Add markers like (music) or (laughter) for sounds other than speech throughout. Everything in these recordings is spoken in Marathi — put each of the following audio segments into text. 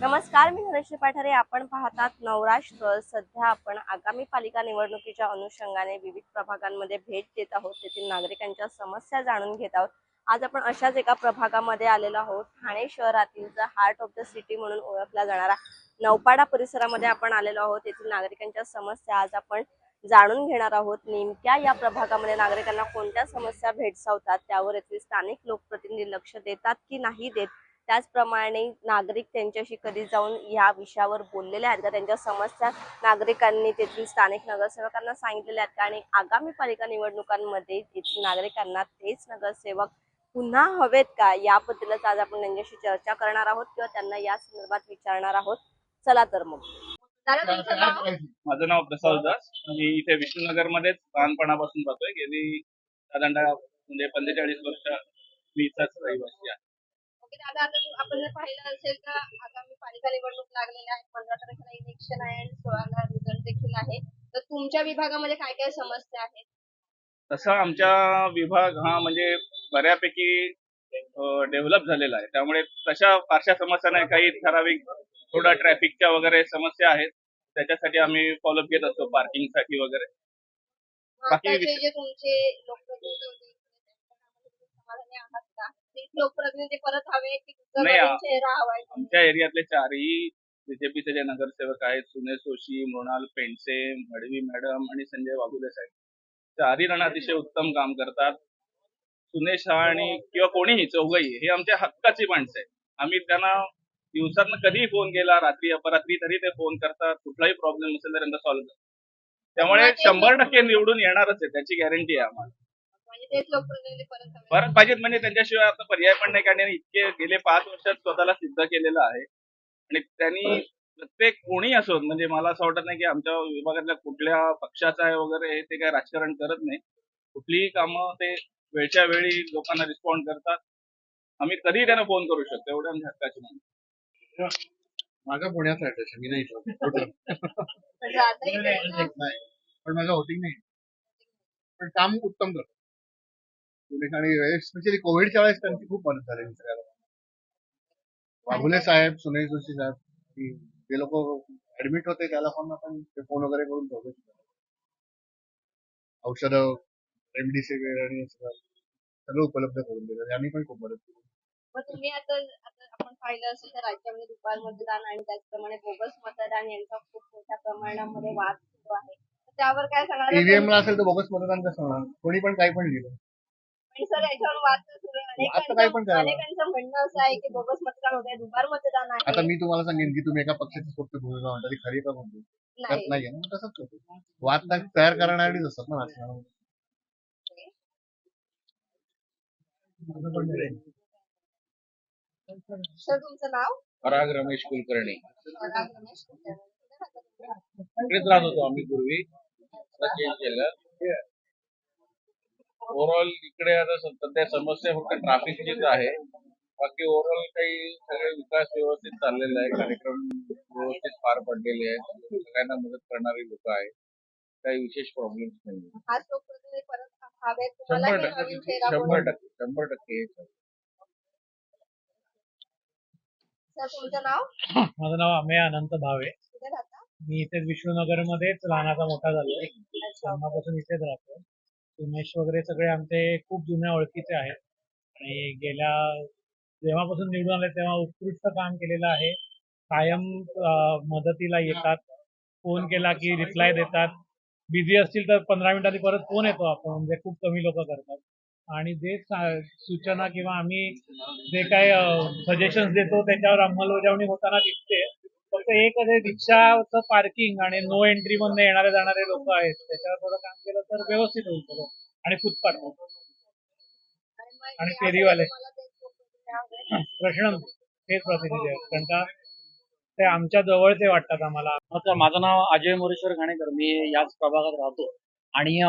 नमस्कार मी धनश्री पाठारे. आपण पाहतात नवराष्ट्र. सध्या आपण आगामी पालिका निवडणुकीच्या अनुषंगाने विविध प्रभागांमध्ये भेट देत आहोत. तेथील नागरिकांच्या समस्या जाणून घेत आहोत. आज आपण अशाच एका प्रभागामध्ये आलेलो आहोत. ठाणे शहरातील हार्ट ऑफ द सिटी म्हणून ओळखला जाणारा नौपाडा परिसरामध्ये आपण आलेलो आहोत. तेथील नागरिकांच्या समस्या आज आपण जाणून घेणार आहोत. नेमक्या या प्रभागामध्ये नागरिकांना कोणत्या समस्या भेडसावतात? त्यावर येथील स्थानिक लोकप्रतिनिधी लक्ष देतात की नाही देत? त्याचप्रमाणे नागरिक त्यांच्याशी कधी जाऊन या विषयावर बोललेले आहेत का? त्यांच्या समस्या नागरिकांनी तेथील स्थानिक नगरसेवकांना सांगितलेल्या आहेत का? आणि आगामी पालिका निवडणुकांमध्ये येथील नागरिकांना तेच नगरसेवक पुन्हा हवेत का? याबद्दलच आज आपण त्यांच्याशी चर्चा करणार आहोत किंवा त्यांना या संदर्भात विचारणार आहोत. चला तर मग. माझं नाव प्रसाद दास. मी इथे विष्णुनगर मध्येच लहानपणापासून राहतोय. गेली साधारण म्हणजे पंचेचाळीस वर्ष मी इथंच रहिवासी आहे. दादा आता तू- आपण जर पाहिलं असेल तर आगामी पालिका निवडणूक लागलेल्या आहेत पंधरा तारखेला इलेक्शन आहे आणि सोळाला रिझल्ट देखील आहे. तर तुमच्या विभागामध्ये काय काय समस्या आहेत? तसा आमचा विभाग हा म्हणजे बऱ्यापैकी डेव्हलप झालेला आहे. त्यामुळे तशा फारशा समस्या नाही. काही ठराविक थोडा ट्रॅफिकच्या वगैरे समस्या आहेत. त्याच्यासाठी आम्ही फॉलोअप घेत असतो पार्किंगसाठी वगैरे. बाकी आताचे विषय- जे तुमचे लोकप्रतिनिधी होते त्यांच्या कामामध्ये तुम्ही समाधानी आहात का? तेच लोकप्रतिनिधी परत हवे की दुसरा नाही, नवीन आ- चेहरा हवाय आमच्या एरियातले चारही बीजेपीचे जे नगरसेवक आहेत सुने जोशी मृणाल पेंडसे मडवी मॅडम आणि संजय वाघुले साहेब चारही जण अतिशय उत्तम काम करतात. सुनेश हा आणि किंवा कोणीही चौघही हे आमच्या हक्काची माणसं आहेत. आम्ही त्यांना दिवसातनं कधीही फोन केला रात्री अपरात्री तरी ते फोन करतात कुठलाही प्रॉब्लेम असेल तर त्यांचा सॉल्व्ह करतात. त्यामुळे शंभर टक्के निवडून येणारच आहे त्याची गॅरंटी आहे आम्हाला. परत हवे. परत पाहिजेत म्हणजे त्यांच्याशिवाय आता पर्याय पण नाही कारण इतके गेले पाच वर्षात स्वतःला सिद्ध केलेलं आहे. आणि त्यांनी प्रत्येक कोणी असो म्हणजे मला असं वाटत नाही की आमच्या विभागातल्या कुठल्या पक्षाचा आहे वगैरे हे ते काय राजकारण करत नाही. कुठलीही कामं ते वेळच्या वेळी लोकांना रिस्पॉन्ड करतात. आम्ही कधीही त्यांना फोन करू शकतो एवढं आमच्या हक्काची माणसं. माझा पुण्याचा ऍड्रेस मी नाही. (laughs) म्हणजे पण माझा वोटिंग नाही. पण काम उत्तम करतो पुणे आणि स्पेशली कोविडच्या वेळेस त्यांची खूप मदत झाली सगळ्याला बाबुले साहेब सुनील जोशी साहेब ती- ते लोक ऍडमिट होते त्याला पण आपण फोन वगैरे करून चौकशी. औषधं रेमडेसिवीर आणि सगळं उपलब्ध करून दिलं. आणि आम्ही पण खूप मदत केली. मग तुम्ही आता आपण पाहिलं असेल तर राज्यामध्ये दुपार मतदान आणि त्याचप्रमाणे बोगस मतदान यांचा खूप मोठ्या प्रमाणामध्ये वाद सुरू आहे. त्यावर काय सांगणार ईव्हीएम ला असेल तर बोगस मतदान कसं होणार? कोणी पण काही पण लिहिलं. सर याच्यावर वाद तर सुरू आहे वाद तर काही पण अनेकांचं करावं. अनेकांचं म्हणणं असं आहे की बोगस मतदान होत आहे दुपार मतदान आता आहे मी तुम्हाला सांगेन की तुम्ही एका पक्षाची फक्त भूमिका म्हणता ती खरी का म्हणतो त्यात नाही नाहीये ना तसंच होतं. वाद तर तयार करणारीच असतात ना राजकारणामध्ये सर तुमचं नाव? पराग रमेश कुलकर्णी. पराग रमेश? इकडेच राहत होतो आम्ही पूर्वी. आता चेंज केलं ओव्हरऑल इकडे आता सध्या समस्या फक्त ट्रॅफिकचीच आहे. बाकी ओव्हरऑल काही सगळे विकास व्यवस्थित चाललेला आहे कार्यक्रम व्यवस्थित पार पडलेले आहेत. सगळ्यांना मदत करणारी लोक आहेत. काही विशेष प्रॉब्लेम्स नाही शंभर टक्के शंभर? टक्के शंभर टक्के सर. सर तुमचं नाव? माझं नाव अमेय अनंत भावे. मी इथेच विष्णुनगर मध्येच लहानाचा मोठा झालोय. अच्छा. जन्मापासून इथेच राहतो उमेश वगैरे सगळे आमचे खूप जुन्या ओळखीचे आहेत. आणि गेल्या जेव्हापासून निवडून आले तेव्हा उत्कृष्ट काम केलेलं आहे. कायम मदतीला येतात. फोन केला की रिप्लाय देतात. बिझी असतील तर पंधरा मिनिटांनी परत फोन येतो आपण म्हणजे खूप कमी लोक करतात. आणि जे सूचना किंवा आम्ही जे काय सजेशन देतो त्याच्यावर अंमलबजावणी होताना दिसते. फक्त एक आहे रिक्षाचं पार्किंग आणि नो एंट्री मधून येणारे जाणारे लोक आहेत त्याच्यावर थोडं काम केलं तर व्यवस्थित होईल सगळं. आणि फुटपाथ आणि आणि फेरीवाले. प्रश्न हेच प्रतिनिधी आहेत. कारण का ते आमच्या जवळचे वाटतात आम्हाला. नमस्कार माझं नाव अजय मोरेश्वर घाणेकर. मी याच प्रभागात राहतो. आणि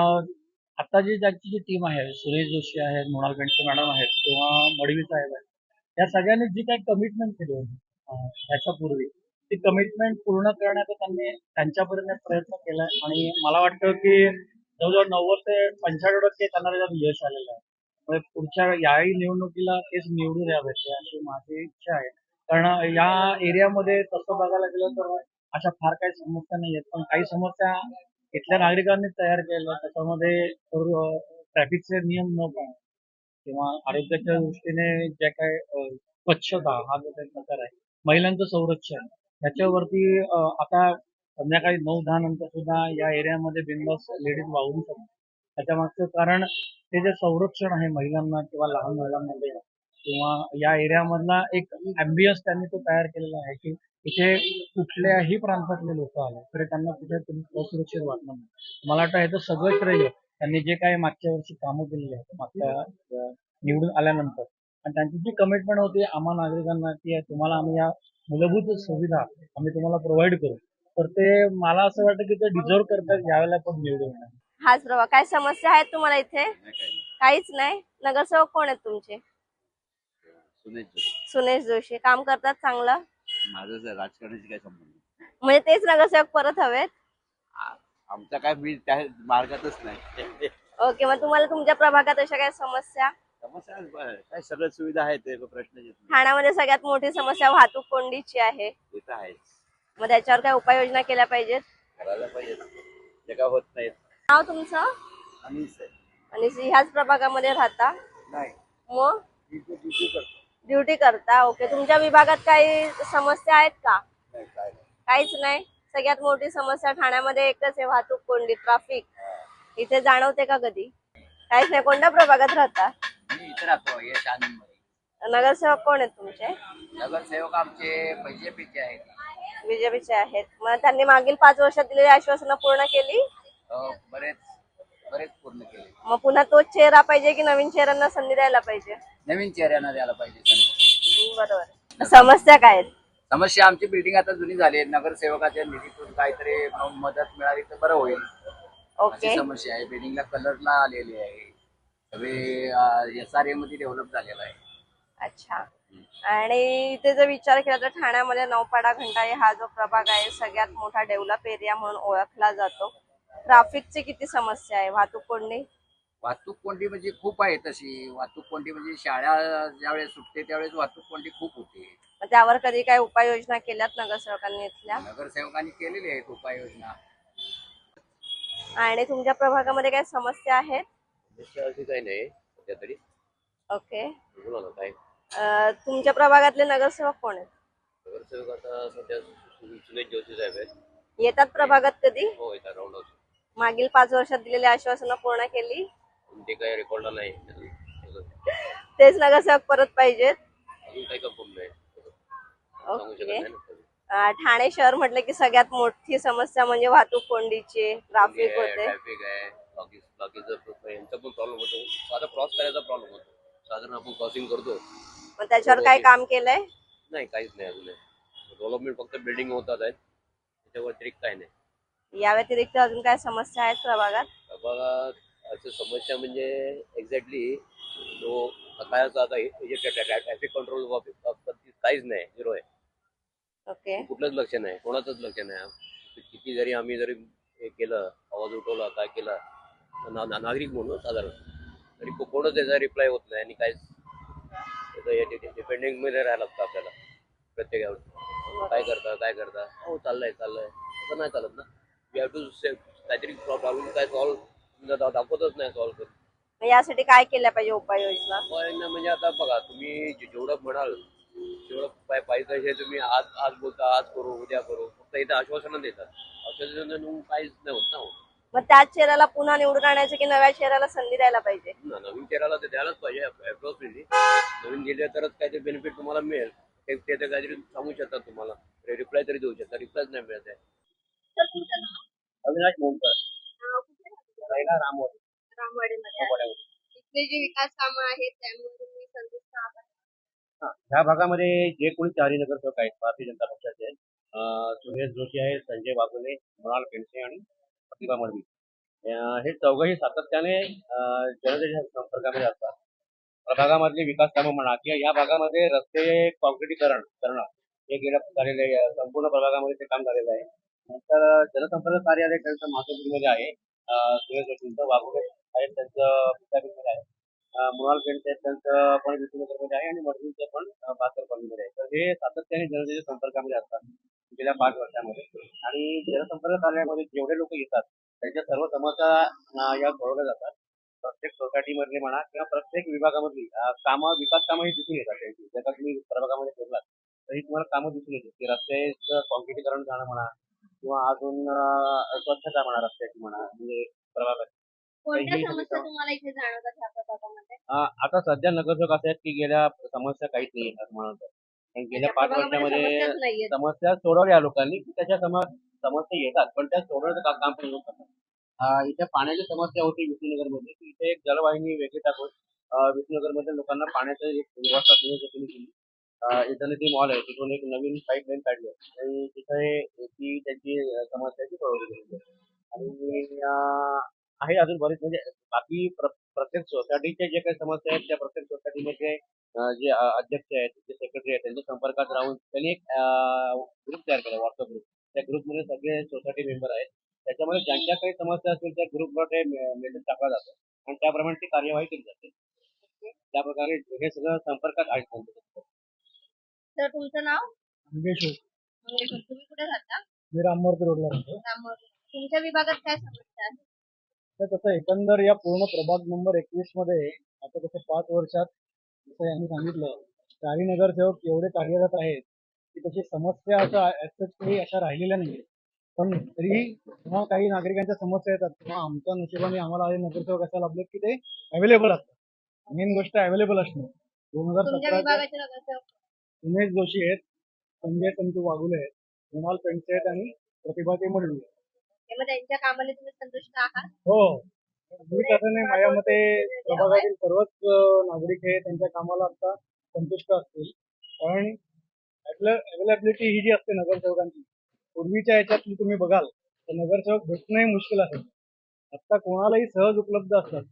आता जी त्यांची जी टीम आहे सुरेश जोशी आहेत मृणाल पेंडसे मॅडम आहेत किंवा मडवी साहेब आहेत या सगळ्यांनी जी काही कमिटमेंट केली होती अं, ती कमिटमेंट पूर्ण करण्याचा त्यांनी त्यांच्यापर्यंत प्रयत्न केला आणि मला वाटतं की जवळजवळ नव्वद ते पंच्याण्णव टक्के त्यांना त्याच्यात यश आलेलं आहे. म्हणजे पुढच्या याही निवडणुकीला तेच निवडून यावेत अशी माझी इच्छा आहे. कारण या एरियामध्ये तसं बघायला गेलं तर अशा फार काही समस्या नाही आहेत. पण काही समस्या इथल्या नागरिकांनी तयार केल्या. त्याच्यामध्ये ट्रॅफिकचे नियम न पाळणे किंवा आरोग्याच्या दृष्टीने जे काय स्वच्छता हा जो काही प्रकार आहे महिलांचं संरक्षण ह्याच्यावरती आता संध्याकाळी नऊ दहा नंतर सुद्धा या एरियामध्ये बिनबॉस लेडीज वावरू शकतात. त्याच्या मागचं कारण ते जे संरक्षण आहे महिलांना किंवा लहान मुलांमध्ये किंवा या एरियामधला एक अँबियन्स त्यांनी तो तयार केलेला आहे की इथे कुठल्याही प्रांतातले लोक आले तरी त्यांना कुठे असुरक्षित वाटणार नाही. मला वाटतं याचं सगळं श्रेय त्यांनी जे काही मागच्या वर्षी कामं केलेली आहेत मागच्या निवडून आल्यानंतर. आणि त्यांची जी कमिटमेंट होती आम्हा नागरिकांना की तुम्हाला आम्ही या मूलभूत सुविधा आम्ही तुम्हाला प्रोव्हाइड करू. तर ते मला असं वाटतं की ते डिझर्व करतात यावेळेला पण निवडून. हाच प्रभा काय समस्या आहेत तुम्हाला इथे? काहीच नाही? नगरसेवक कोण आहेत तुमचे? सुनेश जोशी. सुनेश जोशी. काम करतात चांगलं? माझं राजकारणाशी काय संबंध. म्हणजे तेच नगरसेवक परत हवेत? आमचा काय मी त्या मार्गातच नाही. ओके मग तुम्हाला तुमच्या प्रभागात अशा काय समस्या? समस्या काय सगळ्या सुविधा आहेत ते प्रश्न ठाण्यामध्ये सगळ्यात मोठी समस्या वाहतूक कोंडीची आहे. ते तर आहेच. मग त्याच्यावर काय उपाययोजना केल्या पाहिजेत? करायला पाहिजे जे काय होत नाहीत. नाव तुमचं? आणि आणि ह्याच प्रभागामध्ये राहता? नाही. मग? ड्युटी करतो. ड्युटी करता. ओके तुमच्या विभागात काही समस्या आहेत का? नाही काय नाही. काहीच नाही? सगळ्यात मोठी समस्या ठाण्यामध्ये एकच आहे वाहतूक कोंडी ट्रॅफिक इथे जाणवते का कधी? काहीच नाही कोणत्या प्रभागात राहता? मी इथे राहतो हे नगरसेवक कोण आहेत तुमचे? नगरसेवक आमचे बीजेपीचे आहेत. बीजेपीचे आहेत. मग त्यांनी मागील पाच वर्षात दिलेली आश्वासनं पूर्ण केली? अं, बरेच बरेच पूर्ण केले. मग पुन्हा तोच चेहरा पाहिजे की नवीन चेहऱ्यांना संधी द्यायला पाहिजे? नवीन चेहऱ्यांना द्यायला पाहिजे. बरोबर. समस्या काय आहेत? समस्या आमची बिल्डिंग आता जुनी झाली आहे. नगरसेवकाच्या निधीतून काहीतरी म- मदत मिळाली तर बरं होईल. ओके समस्या आहे. बिल्डिंगला कलरला आलेली आहे. सगळे एस आर ए मध्ये डेव्हलप झालेला आहे. अच्छा. आणि इथे जर विचार केला तर ठाण्यामध्ये नौपाडा घंटाळे हा जो प्रभाग आहे सगळ्यात मोठा डेव्हलप एरिया म्हणून ओळखला जातो. ट्रॅफिकची किती समस्या आहे? वाहतूक कोंडी? वाहतूक कोंडी म्हणजे खूप आहे तशी. वाहतूक कोंडी म्हणजे शाळा ज्यावेळेस सुटते त्यावेळेस वाहतूक कोंडी खूप होते. मग त्यावर कधी काय उपाययोजना केल्यात नगरसेवकांनी इथल्या? नगरसेवकांनी केलेली आहेत उपाययोजना. आणि तुमच्या प्रभागामध्ये काय समस्या आहेत? समस्या अशी काही नाही. सध्या तरी. ओके. बोला ना काय? अं, तुमच्या प्रभागातले नगरसेवक कोण आहेत? नगरसेवक आता सध्या सु- सुनेश जोशी साहेब आहेत. येतात प्रभागात कधी? हो येतात राऊंड हाऊस मागील पाच वर्षात दिलेली आश्वासनं पूर्ण केली? ते काही रेकॉर्डला नाही. अजून तेच नगरसेवक परत पाहिजेत. काही कन्फर्म नाही. सांगू शकत ओके नाही ना. अं, ठाणे शहर म्हटलं की सगळ्यात मोठी समस्या म्हणजे वाहतूक कोंडीची ट्रॅफिक होते. ट्रॅफिक आहे. बाकी बाकीचं प- यांचा पण प्रॉब्लेम होतो. साधा क्रॉस करायचा प्रॉब्लेम होतो. साधारण आपण क्रॉसिंग करतो. मग त्याच्यावर काय काम केलंय? नाही काहीच नाही अजून. डेव्हलपमेंट फक्त बिल्डिंग होतात आहेत. त्याच्या व्यतिरिक्त काही नाही. या व्यतिरिक्त अजून काय समस्या आहेत प्रभागात? प्रभागात असं समस्या म्हणजे एक्झॅक्टली जो सकाळचा आता ट्रॅफिक कंट्रोल काहीच नाही. झिरो आहे. ओके. कुठलंच लक्ष नाही कोणाचंच लक्ष नाही. किती जरी आम्ही जरी हे केलं आवाज उठवला काय केला ना- ना- नागरिक म्हणून साधारण. तरी को- कोणच त्याचा रिप्लाय होत नाही आणि काहीच. डिपेंडिंगमध्ये राहायला लागतं आपल्याला प्रत्येकावर. काय करता काय करता? हो चाललंय चाललंय. असं नाही चालत ना. वी हॅव टू काहीतरी प्रॉब्लेम काय सॉल्व्ह दाखवतच नाही सॉल्व्ह करून. यासाठी काय केल्या पाहिजे उपाययोजना? उपाययोजना म्हणजे आता बघा तुम्ही जे- जेवढं म्हणाल तेवढं पाय पाहिजे तसे तुम्ही आज आज बोलता आज करू उद्या करू फक्त इथं आश्वासनं देतात. आश्वासनं काहीच नाही होत ना हो. मग त्याच चेहऱ्याला पुन्हा निवडून आणायचं की नव्या चेहऱ्याला संधी द्यायला पाहिजे? ना नवीन चेहऱ्याला ते द्यायलाच पाहिजे अप्रॉक्सिमेटली नवीन दिले तरच काहीतरी बेनिफिट तुम्हाला मिळेल. ते ते तर काहीतरी सांगू शकतात तुम्हाला. रिप्लाय तरी देऊ शकतात रिप्लायच नाही मिळत आहे. अविनाश मोहनकर राहिला रामवाडी. इथले जे विकास कामं आहेत त्यामुळे तुम्ही संतुष्ट आहात? ह्या भागामध्ये जे कोणी चारही नगरसेवक आहेत भारतीय जनता पक्षाचे आहेत सुरेश जोशी आहेत संजय बाबुले मृणाल पेंडसे आणि प्रतिभा मडवी. हे चौघही सातत्याने जनतेच्या संपर्कामध्ये असतात. प्रभागामधली विकास कामं म्हणा किंवा या भागामध्ये रस्ते कॉन्क्रिटीकरण करणं हे गेल्या झालेलं आहे. संपूर्ण प्रभागामध्ये ते काम झालेलं आहे. नंतर जनसंपर्क कार्यालय त्यांचं महात्मपूरमध्ये आहे. सुरेश जोशींचं वाघुले आहेत त्यांचं विद्यापीठमध्ये आहे. मृणाल पेंट त्यांचं पण विष्णुनगरमध्ये आहे आणि मडवींचं पण अं, कॉलनीमध्ये आहे. तर हे सातत्याने जनतेच्या संपर्कामध्ये असतात गेल्या पाच वर्षामध्ये. आणि जनसंपर्क कार्यामध्ये जेवढे लोक येतात त्यांच्या सर्व समस्या या सोडवल्या जातात. प्रत्येक सोसायटी मधले म्हणा किंवा प्रत्येक विभागामधली कामं विकास कामं ही दिसून येतात त्यांची. जर का तुम्ही प्रभागामध्ये फिरलात तरी तुम्हाला कामं दिसून येतात. की रस्त्याचं कॉन्क्रिटीकरण झालं म्हणा किंवा अजून स्वच्छता म्हणा रस्त्याची म्हणा म्हणजे प्रभागाची. कोणत्या समस्या सगळी- तुम्हाला इथे जाणवतात ह्या प्रभागामध्ये अं, आता सध्या नगरसेवक असे आहेत की गेल्या समस्या काहीच नाही असं म्हणत आहे. आणि गेल्या त्या पाच प्रभागामध्ये वर्षामध्ये समस्याच समस्या सोडवल्या लोकांनी त्याच्या सम- समस्या येतात पण त्या सोडवण्याचं का- काम पण लोक करतात अं, इथे पाण्याची समस्या होती विष्णुनगरमध्ये की इथे एक जलवाहिनी वेगळी टाकून अं, विष्णुनगरमध्ये लोकांना पाण्याची एक व्यवस्था सुनिश्चित केली इटर्निटी मॉल आहे तिथून एक नवीन पाईपलाईन काढली आहे. आणि तिथे ती त्यांची अं, समस्या ती सोडवली गेली आहे. आणि अं, आहे अजून बरेच. म्हणजे बाकी प्र- प्रत्येक सोसायटीचे जे काही समस्या आहेत त्या प्रत्येक सोसायटीमध्ये जे अध्यक्ष आहेत जे सेक्रेटरी आहेत त्यांच्या संपर्कात राहून त्यांनी एक ग्रुप तयार केला व्हॉट्सअप ग्रुप त्या ग्रुपमध्ये सगळे सोसायटी मेंबर आहेत. त्याच्यामध्ये ज्यांच्या काही समस्या असतील त्या ग्रुपवर मेसेज टाकला जातो. आणि त्याप्रमाणे ती कार्यवाही केली जाते. त्या प्रकारे हे सगळं संपर्कात आहेत त्यांच्यासोबत. तर तुमचं नाव? मंगेश तुम्ही कुठे राहता? मी राममूर्ती रोडला राहतो. तुमच्या विभागात काय समस्या आहे? तर तसं एकंदर या पूर्ण प्रभाग नंबर एकवीसमध्ये आता तसं पाच वर्षात जसं यांनी सांगितलं चारी नगरसेवक एवढे कार्यरत आहेत की तशी समस्या such काही अशा राहिलेल्या नाही पण तरी जेव्हा काही नागरिकांच्या समस्या येतात. तेव्हा आमच्या नशिबाने आम्हाला हे नगरसेवक असा लाभलेत की ते अवेलेबल असतात. मेन गोष्ट अवेलेबल असणं. दोन हजार नगरसेवक? उमेश जोशी आहेत संजय संतू वाघुले आहेत कुणाल पेंडसे आहेत आणि प्रतिभा ते आहेत. हे मग त्यांच्या कामाने तुम्ही संतुष्ट आहात? हो. मी तसं नाही माझ्या मते प्रभागातील सर्वच नागरिक हे त्यांच्या कामाला आता संतुष्ट असतील. कारण अवेलेबिलिटी ही जी असते नगरसेवकांची पूर्वीच्या याच्यातली तुम्ही बघाल तर नगरसेवक भेटणंही मुश्किल आहे. आता कोणालाही सहज उपलब्ध असतात.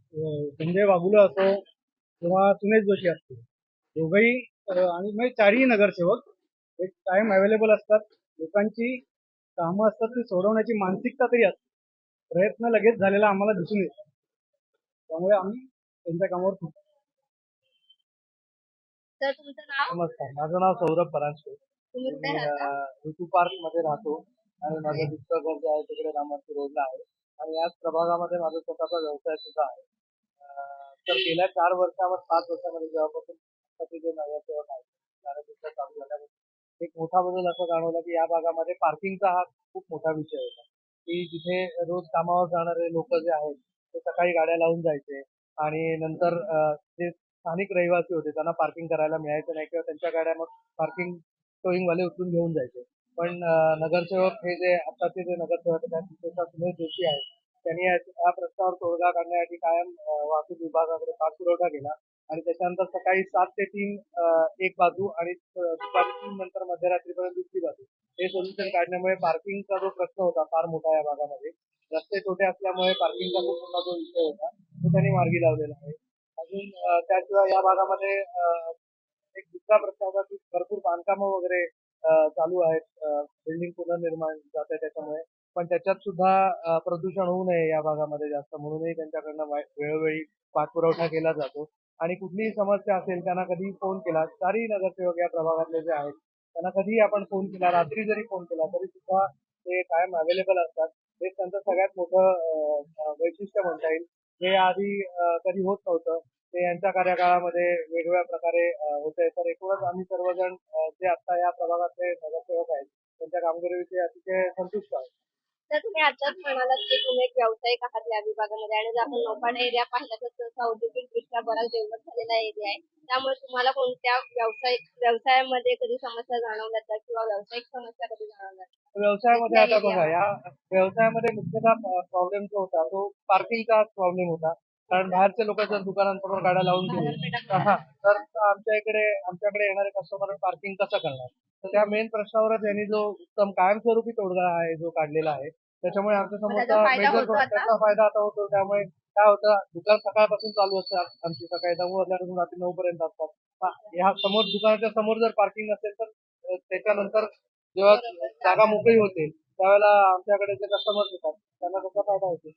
संजय वाघुले असो किंवा सुनेश जोशी असतील. दोघंही आणि म्हणजे चारही नगरसेवक एक टाइम अवेलेबल असतात. लोकांची कामं असतात ती सोडवण्याची मानसिकता तरी असते. प्रयत्न लगेच झालेला आम्हाला दिसून येतो. त्यामुळे आम्ही त्यांच्या कामावर खूप तर तुमचं नाव? नमस्कार. माझं नाव सौरभ परांजपे. तुम्ही कुठे मी राहता? ऋतू पार्कमध्ये राहतो आणि माझं दुसरं घर जे आहे तिकडे रामाची रोडला आहे. आणि याच प्रभागामध्ये माझा स्वतःचा व्यवसाय सुद्धा आहे. अं, तर गेल्या चार वर्षावर पाच वर्षामध्ये जेव्हापासून गणपती जे नगरसेवक आहेत चालू झाल्यापासून एक मोठा बदल असा जाणवला की या भागामध्ये पार्किंगचा हा खूप मोठा विषय होता. की जिथे रोज कामावर जाणारे लोक जे आहेत ते सकाळी गाड्या लावून जायचे आणि नंतर जे स्थानिक रहिवासी होते त्यांना पार्किंग करायला मिळायचं नाही किंवा त्यांच्या गाड्या मग पार्किंग टोईंगवाले उचलून घेऊन जायचे. पण नगरसेवक हे जे आताचे जे नगरसेवक आहेत त्यात सुनील जोशी आहेत त्यांनी या प्रश्नावर तोडगा काढण्यासाठी कायम वाहतूक विभागाकडे पाठपुरवठा केला आणि त्याच्यानंतर सकाळी सात ते तीन एक बाजू आणि दुपारी तीन नंतर मध्यरात्रीपर्यंत दुसरी बाजू. हे सोल्युशन काढण्यामुळे पार्किंगचा जो प्रश्न होता फार मोठा या भागामध्ये रस्ते छोटे असल्यामुळे पार्किंगचा खूप मोठा जो विषय होता तो त्यांनी मार्गी लावलेला आहे. अजून त्याशिवाय या भागामध्ये एक दुसरा प्रश्न होता की भरपूर बांधकामं वगैरे चालू आहेत बिल्डिंग पुनर्निर्माण जात आहे त्याच्यामुळे. पण त्याच्यात सुद्धा प्रदूषण होऊ नये या भागामध्ये जास्त. म्हणूनही त्यांच्याकडनं वेळोवेळी पाठपुरवठा केला जातो. आणि कुठलीही समस्या असेल त्यांना कधी फोन केला चारही नगरसेवक या प्रभागातले जे आहेत त्यांना कधीही आपण फोन केला रात्री जरी फोन केला तरी सुद्धा ते कायम अवेलेबल असतात. हेच त्यांचं सगळ्यात मोठं वैशिष्ट्य म्हणता येईल. हे आधी कधी होत नव्हतं. ते यांच्या कार्यकाळामध्ये वेगवेगळ्या प्रकारे होते. तर एकूणच आम्ही सर्वजण जे आता या प्रभागातले नगरसेवक आहेत त्यांच्या कामगिरीविषयी अतिशय संतुष्ट आहोत. तर तुम्ही आताच म्हणालात की तुम्ही एक व्यावसायिक आहात या विभागामध्ये आणि जर आपण लोकांना एरिया पाहिला तर तसा औद्योगिकदृष्ट्या बराच डेव्हलप झालेला एरिया आहे. त्यामुळे तुम्हाला कोणत्या व्यावसायिक व्यवसायामध्ये कधी समस्या जाणवल्यात का किंवा व्यावसायिक समस्या कधी जाणवल्यात? व्यवसायामध्ये आता बघा या व्यवसायामध्ये मुख्यतः प्रॉब्लेम जो होता तो पार्किंगचा प्रॉब्लेम होता. कारण बाहेरचे लोक जर दुकानांसमोर गाड्या लावून हा तर आमच्या इकडे आमच्याकडे येणारे कस्टमर पार्किंग कसं करणार? तर त्या मेन प्रश्नावरच यांनी जो उत्तम कायमस्वरूपी तोडगा आहे जो काढलेला आहे त्याच्यामुळे आमच्या मेजर? त्याचा फायदा आता? होतो. त्यामुळे काय होतं दुकान सकाळपासून चालू असतात आमची सकाळी नऊ वाजल्यापासून रात्री नऊ पर्यंत असतात. हा, ह्या समोर दुकानाच्या समोर जर पार्किंग असेल तर त्याच्यानंतर जेव्हा जागा मोकळी होते त्यावेळेला आमच्याकडे जे कस्टमर्स येतात त्यांना त्याचा फायदा होतो.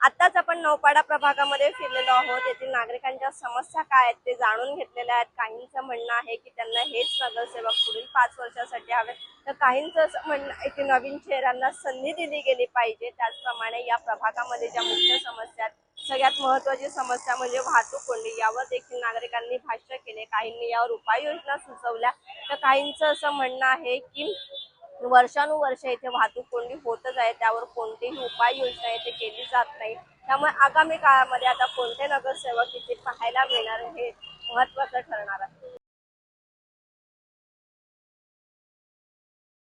आताच आपण नौपाडा प्रभागामध्ये फिरलेलो आहोत. येथील नागरिकांच्या समस्या काय आहेत ते जाणून घेतलेल्या आहेत. काहींचं म्हणणं आहे की त्यांना हेच नगरसेवक पुढील पाच वर्षासाठी हवे. तर काहींचं असं म्हणणं आहे की नवीन चेहऱ्यांना संधी दिली गेली पाहिजे. त्याचप्रमाणे या प्रभागामध्ये ज्या मुख्य समस्या आहेत सगळ्यात महत्वाची समस्या म्हणजे वाहतूक कोंडी. यावर देखील नागरिकांनी भाष्य केले. काहींनी यावर उपाययोजना सुचवल्या. तर काहींचं असं म्हणणं आहे की वर्षानुवर्ष इथे वाहतूक कोंडी होतच आहे. त्यावर कोणतीही उपाययोजना इथे केली जात नाही. त्यामुळे आगामी काळामध्ये आता कोणते नगरसेवक इथे पाहायला मिळणार हे महत्वाचं ठरणार आहे.